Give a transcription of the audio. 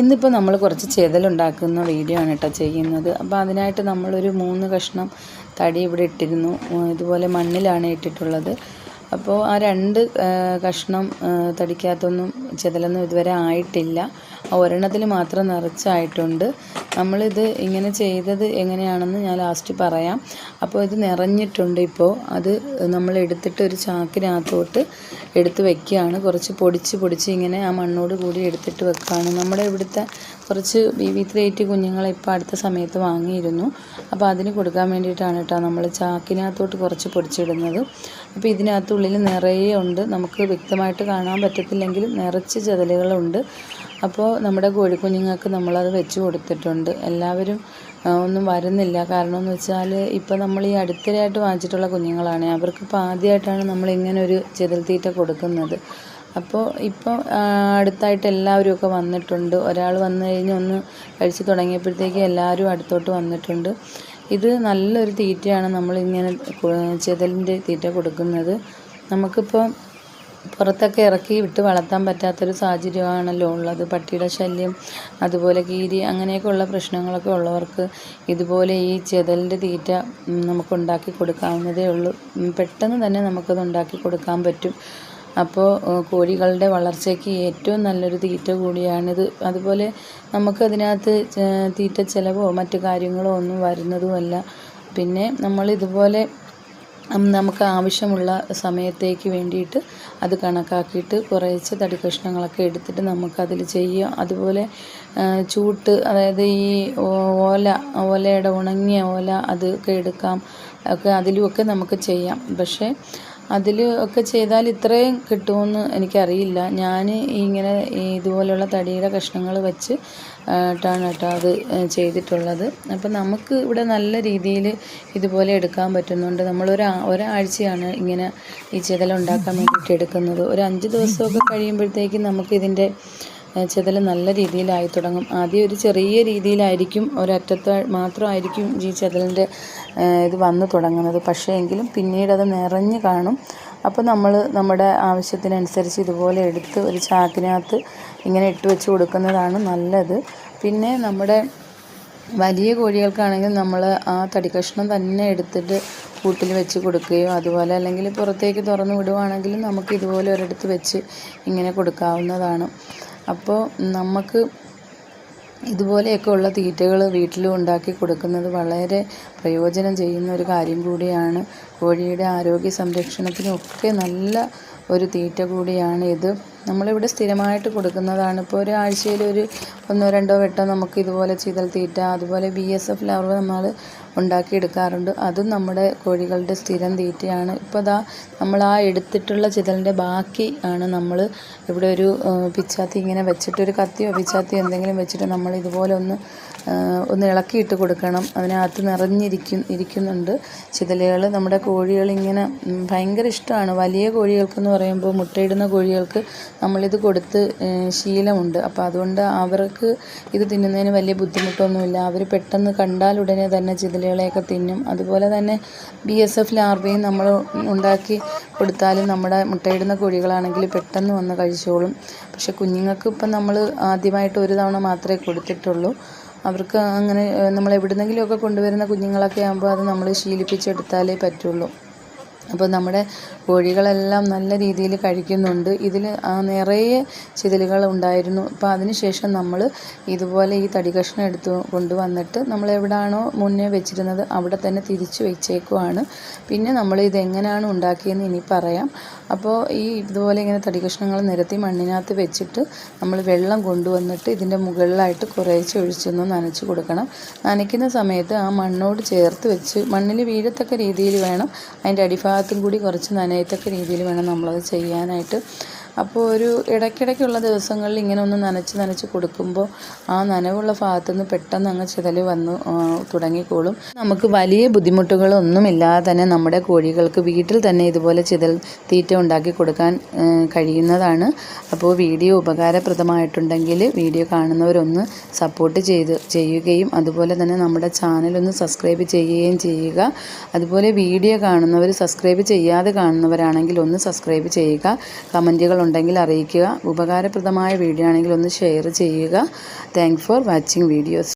ഇന്നിപ്പോൾ നമ്മൾ കുറച്ച് ചെതലുണ്ടാക്കുന്ന വീഡിയോ ആണ് കേട്ടോ ചെയ്യുന്നത്. അപ്പോൾ അതിനായിട്ട് നമ്മളൊരു മൂന്ന് കഷ്ണം തടി ഇവിടെ ഇട്ടിരുന്നു. ഇതുപോലെ മണ്ണിലാണ് ഇട്ടിട്ടുള്ളത്. അപ്പോൾ ആ രണ്ട് കഷ്ണം തടിക്കകത്തൊന്നും ചെതലൊന്നും ഇതുവരെ ആയിട്ടില്ല. ഒരെണ്ണത്തിൽ മാത്രം നിറച്ചായിട്ടുണ്ട്. നമ്മളിത് ഇങ്ങനെ ചെയ്തത് എങ്ങനെയാണെന്ന് ഞാൻ ലാസ്റ്റ് പറയാം. അപ്പോൾ ഇത് നിറഞ്ഞിട്ടുണ്ട് ഇപ്പോൾ അത് നമ്മൾ എടുത്തിട്ട് ഒരു ചാക്കിനകത്തോട്ട് എടുത്ത് വെക്കുകയാണ്. കുറച്ച് പൊടിച്ച് പൊടിച്ച് ഇങ്ങനെ ആ മണ്ണോട് കൂടി എടുത്തിട്ട് വെക്കുകയാണ്. നമ്മുടെ ഇവിടുത്തെ കുറച്ച് ബി വി ത്രീ കുഞ്ഞുങ്ങളെ ഇപ്പോൾ അടുത്ത സമയത്ത് വാങ്ങിയിരുന്നു. അപ്പോൾ അതിന് കൊടുക്കാൻ വേണ്ടിയിട്ടാണ് കേട്ടോ നമ്മൾ ചാക്കിനകത്തോട്ട് കുറച്ച് പൊടിച്ചിടുന്നത്. അപ്പോൾ ഇതിനകത്തുള്ളിൽ നിറയെ ഉണ്ട്. നമുക്ക് വ്യക്തമായിട്ട് കാണാൻ പറ്റത്തില്ലെങ്കിലും നിറച്ച് ചെതലുകളുണ്ട്. അപ്പോൾ നമ്മുടെ കോഴിക്കുഞ്ഞുങ്ങൾക്ക് നമ്മളത് വെച്ച് കൊടുത്തിട്ടുണ്ട്. എല്ലാവരും ഒന്നും വരുന്നില്ല. കാരണം എന്ന് വെച്ചാൽ ഇപ്പോൾ നമ്മൾ ഈ അടുത്തിടെയായിട്ട് വാങ്ങിച്ചിട്ടുള്ള കുഞ്ഞുങ്ങളാണ് അവർക്കിപ്പോൾ ആദ്യമായിട്ടാണ് നമ്മൾ ഇങ്ങനെ ഒരു ചെതൽ തീറ്റ കൊടുക്കുന്നത്. അപ്പോൾ ഇപ്പോൾ അടുത്തായിട്ട് എല്ലാവരും ഒക്കെ വന്നിട്ടുണ്ട്. ഒരാൾ വന്നു കഴിഞ്ഞ് ഒന്ന് കഴിച്ച് തുടങ്ങിയപ്പോഴത്തേക്ക് എല്ലാവരും അടുത്തോട്ട് വന്നിട്ടുണ്ട്. ഇത് നല്ലൊരു തീറ്റയാണ് നമ്മളിങ്ങനെ ചെതലിന്റെ തീറ്റ കൊടുക്കുന്നത്. നമുക്കിപ്പോൾ പുറത്തൊക്കെ ഇറക്കി വിട്ട് വളർത്താൻ പറ്റാത്തൊരു സാഹചര്യമാണല്ലോ ഉള്ളത് പട്ടിയുടെ ശല്യം അതുപോലെ കീരി അങ്ങനെയൊക്കെ ഉള്ള പ്രശ്നങ്ങളൊക്കെ ഉള്ളവർക്ക് ഇതുപോലെ ഈ ചെതലിന്റെ തീറ്റ നമുക്ക് ഉണ്ടാക്കി കൊടുക്കാവുന്നതേ ഉള്ളൂ. പെട്ടെന്ന് തന്നെ നമുക്കത് ഉണ്ടാക്കി കൊടുക്കാൻ പറ്റും. അപ്പോൾ കോഴികളുടെ വളർച്ചയ്ക്ക് ഏറ്റവും നല്ലൊരു തീറ്റ കൂടിയാണിത്. അതുപോലെ നമുക്കതിനകത്ത് തീറ്റ ചിലവോ മറ്റു കാര്യങ്ങളോ ഒന്നും വരുന്നതുമല്ല. പിന്നെ നമ്മൾ ഇതുപോലെ നമുക്ക് ആവശ്യമുള്ള സമയത്തേക്ക് വേണ്ടിയിട്ട് അത് കണക്കാക്കിയിട്ട് കുറേശ്ശെ തടി കഷ്ണങ്ങളൊക്കെ എടുത്തിട്ട് നമുക്കതിൽ ചെയ്യാം. അതുപോലെ ചൂട്ട് അതായത് ഈ ഓല ഓലയുടെ ഉണങ്ങിയ ഓല അതൊക്കെ എടുക്കാം. ഒക്കെ അതിലുമൊക്കെ നമുക്ക് ചെയ്യാം. പക്ഷേ അതിൽ ഒക്കെ ചെയ്താൽ ഇത്രയും കിട്ടുമെന്ന് എനിക്കറിയില്ല. ഞാൻ ഇങ്ങനെ ഇതുപോലെയുള്ള തടിയുടെ കഷ്ണങ്ങൾ വെച്ച് ട്ടാണ് കേട്ടോ അത് ചെയ്തിട്ടുള്ളത്. അപ്പം നമുക്ക് ഇവിടെ നല്ല രീതിയിൽ ഇതുപോലെ എടുക്കാൻ പറ്റുന്നുണ്ട്. നമ്മൾ ഒരു ഒരാഴ്ചയാണ് ഇങ്ങനെ ഈ ചെതലുണ്ടാക്കാൻ വേണ്ടിയിട്ട് എടുക്കുന്നത്. ഒരു അഞ്ച് ദിവസമൊക്കെ കഴിയുമ്പോഴത്തേക്കും നമുക്ക് ഇതിന്റെ ചെതൽ നല്ല രീതിയിലായി തുടങ്ങും. ആദ്യം ഒരു ചെറിയ രീതിയിലായിരിക്കും ഒരറ്റത്ത് മാത്രമായിരിക്കും ഈ ചെതലിന്റെ ഇത് വന്നു തുടങ്ങുന്നത്. പക്ഷേ എങ്കിലും പിന്നീട് അത് നിറഞ്ഞ് കാണും. അപ്പോൾ നമ്മൾ നമ്മുടെ ആവശ്യത്തിനനുസരിച്ച് ഇതുപോലെ എടുത്ത് ഒരു ചാക്കിനകത്ത് ഇങ്ങനെ ഇട്ട് വെച്ച് കൊടുക്കുന്നതാണ് നല്ലത്. പിന്നെ നമ്മുടെ വലിയ കോഴികൾക്കാണെങ്കിൽ നമ്മൾ ആ തടിക്കഷ്ണം തന്നെ എടുത്തിട്ട് കൂട്ടിൽ വെച്ച് കൊടുക്കുകയോ അതുപോലെ അല്ലെങ്കിൽ പുറത്തേക്ക് തുറന്ന് വിടുവാണെങ്കിലും നമുക്ക് ഇതുപോലെ ഒരിടത്ത് വെച്ച് ഇങ്ങനെ കൊടുക്കാവുന്നതാണ്. അപ്പോൾ നമുക്ക് ഇതുപോലെയൊക്കെ ഉള്ള തീറ്റകൾ വീട്ടിലും ഉണ്ടാക്കി കൊടുക്കുന്നത് വളരെ പ്രയോജനം ചെയ്യുന്ന ഒരു കാര്യം കൂടിയാണ്. കോഴിയുടെ ആരോഗ്യ സംരക്ഷണത്തിനൊക്കെ നല്ല ഒരു തീറ്റ കൂടിയാണ് ഇത്. നമ്മളിവിടെ സ്ഥിരമായിട്ട് കൊടുക്കുന്നതാണ്. ഇപ്പോൾ ഒരാഴ്ചയിൽ ഒരു ഒന്നോ രണ്ടോ വട്ടം നമുക്ക് ഇതുപോലെ ചീതൽ തീറ്റ അതുപോലെ ബി എസ് എഫ് ലവർ നമ്മൾ ഉണ്ടാക്കിയെടുക്കാറുണ്ട് അതും നമ്മുടെ കോഴികളുടെ സ്ഥിരം തീറ്റയാണ്. ഇപ്പോൾ ദാ നമ്മൾ ആ എടുത്തിട്ടുള്ള ചിതലിന്റെ ബാക്കി ആണ് നമ്മൾ ഇവിടെ ഒരു പിച്ചാത്തി ഇങ്ങനെ വെച്ചിട്ട് ഒരു കത്തിയോ പിച്ചാത്തിയോ എന്തെങ്കിലും വെച്ചിട്ട് നമ്മൾ ഇതുപോലെ ഒന്ന് ഒന്ന് ഇളക്കിയിട്ട് കൊടുക്കണം. അതിനകത്ത് നിറഞ്ഞിരിക്കും ഇരിക്കുന്നുണ്ട് ചിതലുകൾ നമ്മുടെ കോഴികൾ ഇങ്ങനെ ഭയങ്കര ഇഷ്ടമാണ്. വലിയ കോഴികൾക്കെന്ന് പറയുമ്പോൾ മുട്ടയിടുന്ന കോഴികൾക്ക് നമ്മളിത് കൊടുത്ത് ശീലമുണ്ട്. അപ്പോൾ അതുകൊണ്ട് അവർക്ക് ഇത് തിന്നുന്നതിന് വലിയ ബുദ്ധിമുട്ടൊന്നുമില്ല. അവർ പെട്ടെന്ന് കണ്ടാൽ ഉടനെ തന്നെ ചിതലുകളെയൊക്കെ തിന്നും. അതുപോലെ തന്നെ ബി എസ് എഫ് ലാർവയും നമ്മൾ ഉണ്ടാക്കി കൊടുത്താലും നമ്മുടെ മുട്ടയിടുന്ന കോഴികളാണെങ്കിൽ പെട്ടെന്ന് വന്ന് കഴിച്ചോളും. പക്ഷെ കുഞ്ഞുങ്ങൾക്ക് ഇപ്പം നമ്മൾ ആദ്യമായിട്ട് ഒരു തവണ മാത്രമേ കൊടുത്തിട്ടുള്ളൂ. അവർക്ക് അങ്ങനെ നമ്മൾ എവിടുന്നെങ്കിലുമൊക്കെ കൊണ്ടുവരുന്ന കുഞ്ഞുങ്ങളൊക്കെ ആകുമ്പോൾ അത് നമ്മൾ ശീലിപ്പിച്ചെടുത്താലേ പറ്റുള്ളൂ. അപ്പോൾ നമ്മുടെ കോഴികളെല്ലാം നല്ല രീതിയിൽ കഴിക്കുന്നുണ്ട്. ഇതിൽ നിറയെ ചിതലുകൾ ഉണ്ടായിരുന്നു. അപ്പോൾ അതിനുശേഷം നമ്മൾ ഇതുപോലെ ഈ തടി കഷ്ണം എടുത്ത് കൊണ്ടുവന്നിട്ട് നമ്മൾ എവിടാണോ മുന്നേ വെച്ചിരുന്നത് അവിടെ തന്നെ തിരിച്ചു വെച്ചേക്കുവാണ്. പിന്നെ നമ്മൾ ഇതെങ്ങനെയാണ് ഉണ്ടാക്കിയെന്ന് ഇനി പറയാം. അപ്പോൾ ഈ ഇതുപോലെ ഇങ്ങനെ തടി കഷ്ണങ്ങൾ നിരത്തി മണ്ണിനകത്ത് വെച്ചിട്ട് നമ്മൾ വെള്ളം കൊണ്ടുവന്നിട്ട് ഇതിന്റെ മുകളിലായിട്ട് കുറേശ്ശെ ഒഴിച്ചൊന്ന് നനച്ച് കൊടുക്കണം. നനയ്ക്കുന്ന സമയത്ത് ആ മണ്ണോട് ചേർത്ത് വെച്ച് മണ്ണിൽ വീഴത്തക്ക രീതിയിൽ വേണം അതിന്റെ അടിഭാഗത്തും കൂടി കുറച്ച് നനയത്തക്ക രീതിയിൽ വേണം നമ്മളത് ചെയ്യാനായിട്ട്. അപ്പോൾ ഒരു ഇടയ്ക്കിടയ്ക്കുള്ള ദിവസങ്ങളിൽ ഇങ്ങനെ ഒന്ന് നനച്ച് നനച്ച് കൊടുക്കുമ്പോൾ ആ നനവുള്ള ഭാഗത്തു നിന്ന് പെട്ടെന്ന് അങ്ങ് ചിതൽ വന്ന് തുടങ്ങിക്കോളും. നമുക്ക് വലിയ ബുദ്ധിമുട്ടുകളൊന്നുമില്ലാതെ തന്നെ നമ്മുടെ കോഴികൾക്ക് വീട്ടിൽ തന്നെ ഇതുപോലെ ചിതൽ തീറ്റ ഉണ്ടാക്കി കൊടുക്കാൻ കഴിയുന്നതാണ്. അപ്പോൾ വീഡിയോ ഉപകാരപ്രദമായിട്ടുണ്ടെങ്കിൽ വീഡിയോ കാണുന്നവരൊന്ന് സപ്പോർട്ട് ചെയ്ത് ചെയ്യുകയും അതുപോലെ തന്നെ നമ്മുടെ ചാനൽ ഒന്ന് സബ്സ്ക്രൈബ് ചെയ്യുകയും ചെയ്യുക. അതുപോലെ വീഡിയോ കാണുന്നവർ സബ്സ്ക്രൈബ് ചെയ്യാതെ കാണുന്നവരാണെങ്കിൽ ഒന്ന് സബ്സ്ക്രൈബ് ചെയ്യുക. കമന്റുകൾ ഉണ്ടെങ്കിൽ അറിയിക്കുക. ഉപകാരപ്രദമായ വീഡിയോ ആണെങ്കിൽ ഒന്ന് ഷെയർ ചെയ്യുക. Thank for watching videos